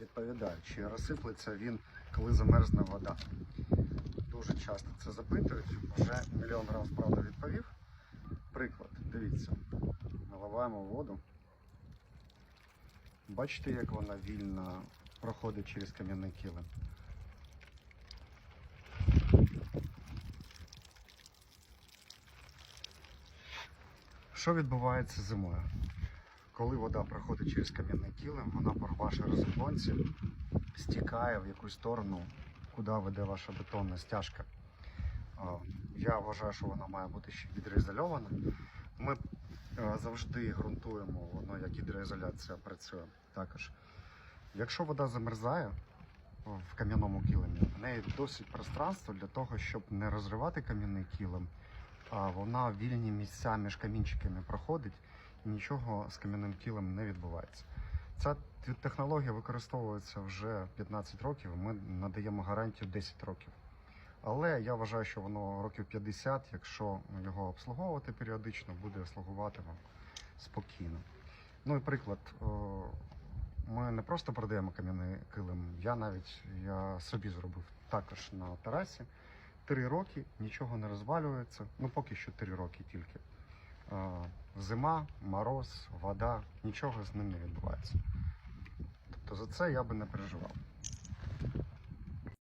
відповідаю, чи розсиплеться він, коли замерзне вода. Дуже часто це запитують. Вже мільйон разів правда відповів. Приклад, дивіться, наливаємо воду. Бачите, як вона вільно проходить через кам'яний килим. Що відбувається зимою? Коли вода проходить через кам'яний килим, вона по вашій розгонці стікає в якусь сторону, куди веде ваша бетонна стяжка. Я вважаю, що вона має бути ще гідроізольована. Ми е, завжди ґрунтуємо воно, як гідроізоляція працює також. Якщо вода замерзає в кам'яному килимі, в неї досить пространство для того, щоб не розривати кам'яний килим, вона вільні місця між камінчиками проходить і нічого з кам'яним килим не відбувається. Ця технологія використовується вже 15 років. Ми надаємо гарантію 10 років. Але я вважаю, що воно років 50, якщо його обслуговувати періодично, буде слугувати вам спокійно. Ну і приклад, ми не просто продаємо кам'яний килим. Я навіть я собі зробив також на терасі. Три роки нічого не розвалюється. Ну поки що три роки тільки. Зима, мороз, вода, нічого з ним не відбувається. Тобто за це я би не переживав.